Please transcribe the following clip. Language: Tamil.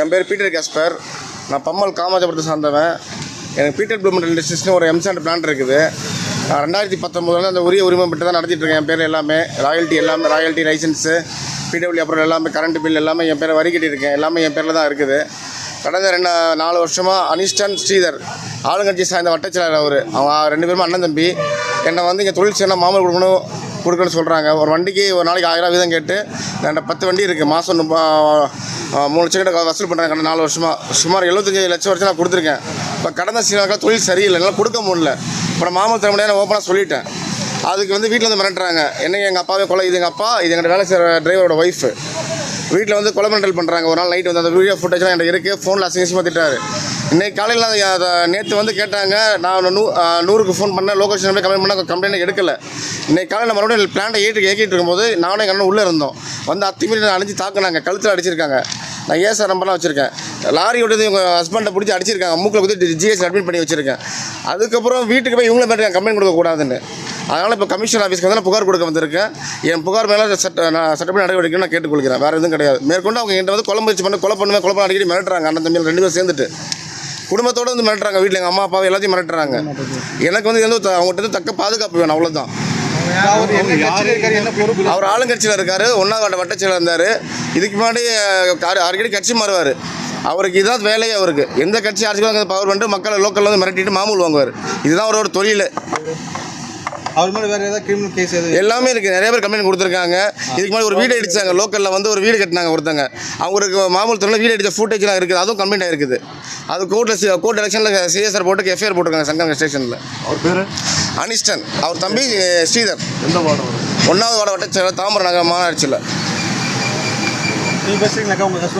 என் பேர் பீட்டர் கேஸ்பர். நான் பம்மல் காமாஜபுரத்தை சார்ந்தவன். எனக்கு பீட்டர் ப்ளூமெண்ட் இண்டஸ்ட்ரீஸ்னு ஒரு எம்சாண்ட் பிளான் இருக்குது. நான் ரெண்டாயிரத்தி பத்தொம்போதுல அந்த உரிய உரிமை பெற்று தான் நடத்திட்டுருக்கேன் என் பேர் எல்லாமே ராயல்ட்டி எல்லாமே ராயல்ட்டி லைசன்ஸு பிடபிள்யூ அப்புறம் எல்லாமே கரண்ட் பில் எல்லாமே என் பேரை வரி கட்டியிருக்கேன். எல்லாமே என் பேரில் தான் இருக்குது. கடந்த ரெண்டு நாலு வருஷமாக அனிஷ்டன் ஸ்ரீதர் ஆளுங்கட்சி சார்ந்த வட்டச்செயலாளர் அவர். அவங்க ரெண்டு பேருமே அண்ணன் தம்பி. என்னை வந்து இங்கே தொழில் செய்யணும் மாமல் கொடுக்கணும். கொடுக்கணும்னு சொல்கிறாங்க ஒரு வண்டிக்கு ஒரு நாளைக்கு ஆயிரம் வீதம் கேட்டு என்கிட்ட பத்து வண்டி இருக்குது மாதம் மூணு லட்சம் கிட்ட வசூல் பண்ணுறாங்க கடந்த நாலு வருஷமாக சுமார் எழுபத்தஞ்சு லட்சம் வருஷம் நான் கொடுத்துருக்கேன். இப்போ கடந்த சில தொழில் சரியில்லை. என்னால் கொடுக்க முடியல. இப்போ நான் மாமல் தர நான் ஓப்பனாக சொல்லிட்டேன். அதுக்கு வந்து வீட்டில் வந்து மிரட்டுறாங்க. என்ன எங்கள் அப்பாவே கொலை? இது எங்கள் அப்பா இது எங்கள் வேலை செய்கிற டிரைவரோட ஒய்ஃபு வீட்டில் வந்து கொலை மிரட்டல் பண்ணுறாங்க ஒரு நாள் நைட் வந்து அந்த வீடியோ ஃபுட்டேஜ்லாம் என்கிட்ட இருக்குது ஃபோனில் அசிங்கசியமாக திட்டாரு இன்றைக்கி காலையில் நேற்று வந்து கேட்டாங்க. நான் நூ நூறுக்கு ஃபோன் பண்ணேன். லொகேஷன் போய் கம்ப்ளைண்ட் பண்ண கம்ப்ளைண்ட் எடுக்கல. இன்னைக்கு காலையில் மறுபடியும் பிளான்ட்டை ஏற்றி ஏக்கிட்டு இருக்கும்போது நானும் எங்கள் அண்ணன் உள்ளே இருந்தோம். வந்து அத்திமீறி அழிஞ்சு தாக்குனாங்க. கழுத்தில் அடிச்சிருக்காங்க. நான் ஏசா நம்பர்லாம் வச்சுருக்கேன். லாரி விட்டது இவங்க ஹஸ்பண்டை பிடிச்சி அடிச்சிருக்காங்க. மூக்கில் குத்தி ஜிஎஸ் அட்மிட் பண்ணி வச்சுருக்கேன். அதுக்கப்புறம் வீட்டுக்கு போய் இவங்கள மேலே கம்ப்ளைண்ட் கொடுக்கக்கூடாதுன்னு அதனால் இப்போ கமிஷன் ஆஃபீஸ்க்கு வந்து நான் புகார் கொடுக்க வந்திருக்கேன். என் புகார் மேலே சட்ட நான் சட்டப்படி நடவடிக்கை நான் கேட்டுக்கொள்கிறேன். வேறு எதுவும் கிடையாது. மேற்கொண்டு அவங்க என்கிட்ட வந்து குழம்பு வச்சு பண்ண கொலை பண்ணுவேன் கொலை பண்ண அடிக்கடி மிரட்டுறாங்க. அண்ணன் தம்பியில் ரெண்டு பேரும் சேர்ந்துட்டு. குடும்பத்தோடு வந்து மிரட்டுறாங்க. வீட்டில் எங்கள் அம்மா அப்பாவை எல்லாத்தையும் மிரட்டுறாங்க. எனக்கு வந்து எந்த ஒரு- அவங்ககிட்ட இருந்து தக்க பாதுகாப்பு வேணும் அவ்வளோதான் அவர் ஆளுங்கட்சியில் இருக்காரு இருக்கார் ஒன்றாவது வாட்ட வட்டச்சியில் இருந்தார். இதுக்கு முன்னாடி அடிக்கடி கட்சி மாறுவார். அவருக்கு இதுதான் வேலையே அவருக்கு. எந்த கட்சி அரசியல் பவர் பண்ணிட்டு மக்களை லோக்கலில் வந்து மிரட்டிட்டு மாமூல் வாங்குவார். இதுதான் அவரோட தொழில். அவர் மேலே வேற ஏதாவது கிரிமினல் கேஸ் எதுவும் எல்லாமே இருக்குது நிறைய பேர் கம்ப்ளைண்ட் கொடுத்துருக்காங்க. இதுக்கு முன்னாடி ஒரு வீடு அடிச்சாங்க. லோக்கலில் வந்து ஒரு வீடு கட்டினாங்க ஒருத்தங்க. அவங்களுக்கு மாமூல் துறையில் வீடு அடித்த ஃபுட்டேஜ்லாம் இருக்குது. அதுவும் கம்ப்ளைண்ட் ஆயிருக்குது. அது கோர்ட்டில் கோர்ட் எலெக்ஷனில் சிஎஸ்ஆர் போட்டு எஃப்ஐஆர் போட்டிருக்காங்க சங்கம் ஸ்டேஷனில் அவர் பேர்? அனிஸ்டன். அவர் தம்பி ஸ்ரீதர். எந்த வார்டு ஒன்றாவது வாட வட்டச்சேரி தாம்பரம் நகர் மாநகராட்சியில்.